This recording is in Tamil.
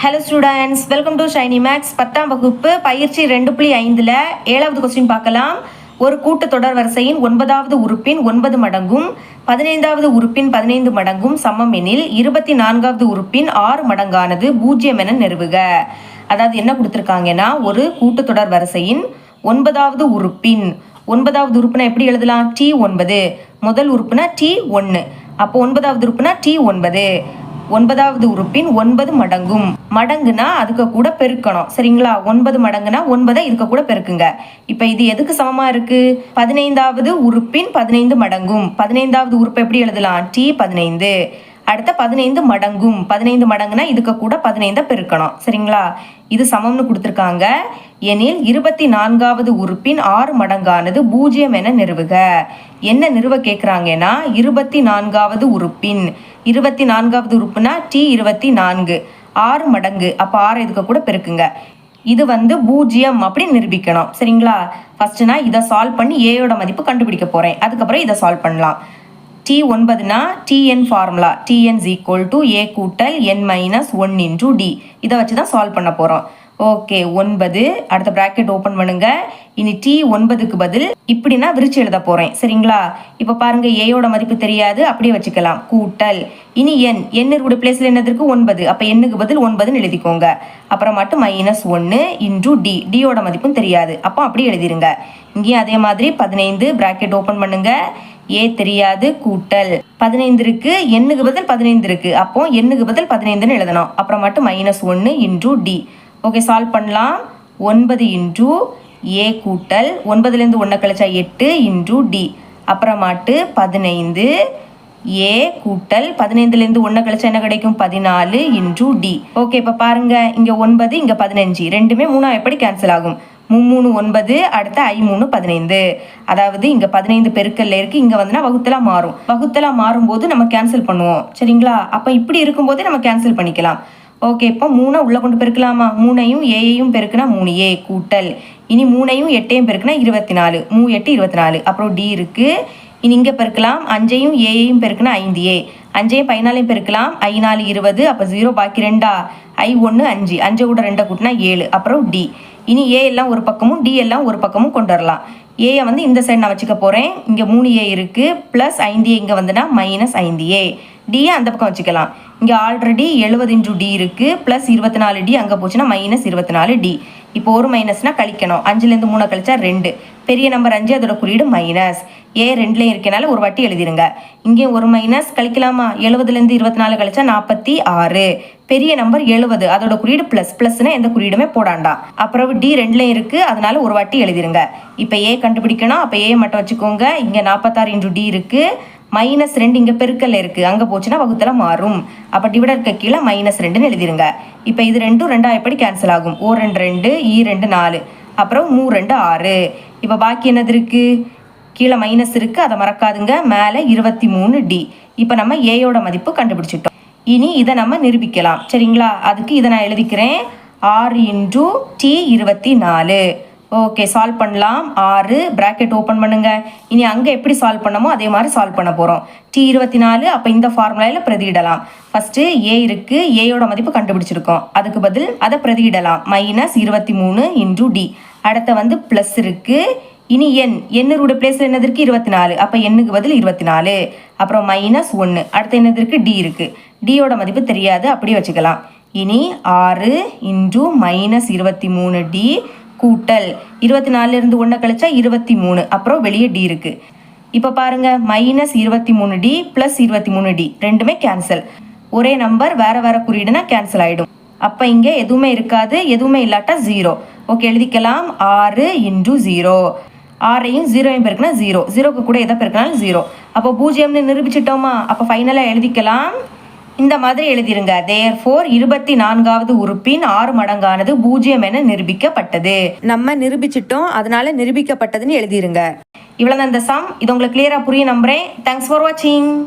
Hello students welcome to Shiny Max பத்தாம் வகுப்பு பயிற்சி ரெண்டு புள்ளி ஐந்தில் ஏழாவது கொஸ்டின் பார்க்கலாம். ஒரு கூட்டு தொடர் வரிசையின் ஒன்பதாவது உறுப்பின் ஒன்பது மடங்கும் பதினைந்தாவது உறுப்பின் பதினைந்து மடங்கும் சமம் எனில் இருபத்தி நான்காவது உறுப்பின் ஆறு மடங்கானது பூஜ்ஜியம் என நிறுவுக அதாவது என்ன கொடுத்துருக்காங்கன்னா ஒரு கூட்டு தொடர் வரிசையின் ஒன்பதாவது உறுப்பின் ஒன்பதாவது உறுப்புனா எப்படி எழுதலாம்? டி ஒன்பது. முதல் உறுப்புனா டி ஒன்று அப்போ ஒன்பதாவது உறுப்புனா டி ஒன்பது. ஒன்பதாவது உறுப்பின் ஒன்பது மடங்கும். மடங்குனா அதுக்கு கூட பெருக்கணும். சரிங்களா? ஒன்பது மடங்குனா ஒன்பதை இதுக்கு கூட பெருக்குங்க. இப்போ இது எதுக்கு சமமாக இருக்கு? பதினைந்தாவது உறுப்பின் பதினைந்து மடங்கும். பதினைந்தாவது உறுப்பு எப்படி எழுதலாம்? டி பதினைந்து. அடுத்த பதினைந்து மடங்கும். பதினைந்து மடங்குனா இதுக்கு கூட பதினைந்தை பெருக்கணும். சரிங்களா? இது சமம்னு கொடுத்துருக்காங்க. எனில் இருபத்தி நான்காவது உறுப்பின் ஆறு மடங்கானது பூஜ்ஜியம் என நிறுவுக. என்ன நிறுவ கேட்குறாங்கன்னா இருபத்தி நான்காவது உறுப்பின் இருபத்தி நான்காவது உறுப்புனா டி இருபத்தி நான்கு. ஆறு மடங்கு. அப்போ ஆறு இதுக்கு கூட பெருக்குங்க. இது வந்து பூஜ்ஜியம் அப்படின்னு நிரூபிக்கணும். சரிங்களா? ஃபர்ஸ்ட் நான் இதை சால்வ் பண்ணி ஏயோட மதிப்பு கண்டுபிடிக்க போகிறேன் அதுக்கப்புறம் இதை சால்வ் பண்ணலாம். டி ஒன்பதுனா TN formula டிஎன்ஸ் equal to A கூட்டல் N minus one into D இதை வச்சு தான் சால்வ் பண்ண போகிறோம் ஓகே ஒன்பது. அடுத்த ப்ராக்கெட் ஓப்பன் பண்ணுங்க. இனி டி ஒன்பதுக்கு பதில் இப்படி நான் விரிச்சு எழுத போகிறேன் சரிங்களா? இப்போ பாருங்க ஏயோட மதிப்பு தெரியாது. அப்படியே வச்சுக்கலாம். கூட்டல். இனி என் எண்ணுடைய பிளேஸில் என்னதுக்கு ஒன்பது. அப்போ எண்ணுக்கு பதில் ஒன்பதுன்னு எழுதிக்கோங்க. அப்புறம் மட்டும் மைனஸ் ஒன்று இன்று டி டியோட மதிப்பும் தெரியாது. அப்போ அப்படியே எழுதிருங்க. இங்கேயும் அதே மாதிரி பதினைந்து ப்ராக்கெட் ஓப்பன் பண்ணுங்க. ஏ தெரியாது. கூட்டல். பதினைந்து இருக்கு. எண்ணுக்கு பதில் பதினைந்து இருக்கு. அப்போ எண்ணுக்கு பதில் பதினைந்துன்னு எழுதணும். அப்புறம் மட்டும் மைனஸ் ஒன்று இன்ட்ரூ டி ஓகே சால்வ் பண்ணலாம். ஒன்பது இன்டூ ஏ கூட்டல் ஒன்பதுலேருந்து ஒன்றை கழிச்சா எட்டு இன்டூ டி அப்புறமாட்டு பதினைந்து ஏ கூட்டல் பதினைந்துலேருந்து ஒன்றை கழிச்சா என்ன கிடைக்கும்? பதினாலு இன்டூ டி ஓகே இப்போ பாருங்கள் இங்கே ஒன்பது இங்கே பதினஞ்சு. ரெண்டுமே மூணா எப்படி கேன்சல் ஆகும்? மும்மூணு ஒன்பது அடுத்த ஐ மூணு பதினைந்து. அதாவது இங்கே பதினைந்து பெருக்கல்ல இருக்குது இங்கே வந்துன்னா வகுத்தலா மாறும். வகுத்தலா மாறும்போது நம்ம கேன்சல் பண்ணுவோம். சரிங்களா? அப்போ இப்படி இருக்கும்போதே நம்ம கேன்சல் பண்ணிக்கலாம். ஓகே இப்போ மூணை உள்ளே கொண்டு பெருக்கலாமா? மூணையும் ஏயையும் பெருக்குனா மூணு. ஏ கூட்டல். இனி மூணையும் எட்டையும் பெருக்குனா இருபத்தி நாலு மூ எட்டு இருபத்தி நாலு அப்புறம் டி இருக்குது இனி இங்கே பெருக்கலாம். அஞ்சையும் ஏயையும் பெருக்குனா ஐந்து. ஏ அஞ்சையும் பதினாலையும் பெருக்கலாம். ஐ நாலு இருபது. அப்போ ஜீரோ பாக்கி ரெண்டா? ஐ ஒன்று அஞ்சு. அஞ்சு கூட ரெண்டை கூட்டினா ஏழு. அப்புறம் டி இனி ஏ எல்லாம் ஒரு பக்கமும் டி எல்லாம் ஒரு பக்கமும் கொண்டு வரலாம். ஏயை வந்து இந்த சைடு நான் வச்சுக்க போகிறேன் இங்கே மூணு ஏ இருக்குது ப்ளஸ் ஐந்து ஏ இங்கே வந்துன்னா மைனஸ் ஐந்து ஏ டியை அந்த பக்கம் வச்சுக்கலாம். இங்கே ஆல்ரெடி எழுபது இன்டூ டி இருக்குது ப்ளஸ் இருபத்தி நாலு டி அங்கே போச்சுன்னா மைனஸ் இருபத்தி நாலு டி இப்போ ஒரு மைனஸ்னால் கழிக்கணும். அஞ்சுலேருந்து மூணை கழிச்சா ரெண்டு. பெரிய நம்பர் அஞ்சு அதோட குறியீடு மைனஸ் ஏ ரெண்டுலேயும் இருக்கனால ஒரு வாட்டி எழுதிருங்க. இங்கேயும் ஒரு மைனஸ் கழிக்கலாமா? எழுபதுலேருந்து இருபத்தி நாலு கழிச்சா நாற்பத்தி ஆறு. பெரிய நம்பர் எழுபது. அதோட குறியீடு ப்ளஸ் ப்ளஸ்னா எந்த குறியீடுமே போடாண்டாம் அப்புறம் டி ரெண்டுலேயும் இருக்குது அதனால ஒரு வாட்டி எழுதிருங்க. இப்போ ஏ கண்டுபிடிக்கணும். அப்போ ஏ மட்டும் வச்சுக்கோங்க. இங்கே நாற்பத்தாறு இன்டூ டி இருக்குது மைனஸ் ரெண்டு இங்கே பெருக்கல்ல இருக்குது அங்கே போச்சுன்னா வகுத்தில் மாறும். அப்போ டிவிடருக்கு கீழே மைனஸ் ரெண்டுன்னு எழுதிருங்க. இப்போ இது ரெண்டும் ரெண்டாக எப்படி கேன்சல் ஆகும்? ஓ ரெண்டு ரெண்டு ஈ ரெண்டு நாலு. அப்புறம் மூ ரெண்டு ஆறு. இப்போ பாக்கி என்னது இருக்குது கீழே மைனஸ் இருக்குது அதை மறக்காதுங்க. மேலே இருபத்தி மூணு டி இப்போ நம்ம ஏயோட மதிப்பு கண்டுபிடிச்சிட்டோம். இனி இதை நம்ம நிரூபிக்கலாம். சரிங்களா? அதுக்கு இதை நான் எழுதிக்கிறேன். ஆறு இன்டூ டி இருபத்தி நாலு. ஓகே சால்வ் பண்ணலாம். ஆறு ப்ராக்கெட் ஓப்பன் பண்ணுங்கள் இனி அங்கே எப்படி சால்வ் பண்ணமோ அதே மாதிரி சால்வ் பண்ண போகிறோம் டி இருபத்தி நாலு அப்போ இந்த ஃபார்முலாவில் பிரதியிடலாம். ஃபஸ்ட்டு ஏ இருக்குது ஏயோட மதிப்பு கண்டுபிடிச்சிருக்கோம். அதுக்கு பதில் அதை பிரதியிடலாம். மைனஸ் இருபத்தி மூணு இன்டூ டி அடுத்த வந்து ப்ளஸ் இருக்குது இனி எண் எண்ணூரோட பிளேஸில் என்னது இருக்குது இருபத்தி நாலு அப்போ எண்ணுக்கு பதில் இருபத்தி நாலு அப்புறம் மைனஸ் ஒன்று அடுத்து என்னது இருக்குது டி இருக்குது டியோட மதிப்பு தெரியாது. அப்படியே வச்சுக்கலாம். இனி ஆறு இன்டூ மைனஸ் இருபத்தி மூணு டி கூட்டல். இருபத்தி நாலுலேருந்து ஒன்றை கழிச்சா இருபத்தி மூணு அப்புறம் வெளியே டி இருக்குது இப்போ பாருங்க மைனஸ் இருபத்தி மூணு டி ப்ளஸ் இருபத்தி மூணு டி ரெண்டுமே கேன்சல் ஒரே நம்பர் வேற வேற குறியீடுனா கேன்சல் ஆகிடும் அப்போ இங்கே எதுவுமே இருக்காது எதுவுமே இல்லாட்டா ஜீரோ ஓகே எழுதிக்கலாம். ஆறு இன்டூ ஜீரோ ஆறையும் ஜீரோயும் பெருக்கினா ஜீரோ ஜீரோக்கு கூட எதை பெருக்கினாலும் ஜீரோ அப்போ பூஜ்ஜியம்னு நிரூபிச்சிட்டோமா? அப்போ ஃபைனலாக எழுதிக்கலாம். இந்த மாதிரி எழுதிருங்க. தேர் ஃபோர் இருபத்தி நான்காவது உறுப்பின் ஆறு மடங்கானது பூஜ்ஜியம் என நிரூபிக்கப்பட்டது. நம்ம நிரூபிச்சிட்டோம். அதனால நிரூபிக்கப்பட்டதுன்னு எழுதிருங்க. இவ்வளவுதான் இந்த சம் இது உங்களுக்கு கிளியரா புரிய நம்புறேன். தேங்க்ஸ் ஃபார் வாட்சிங்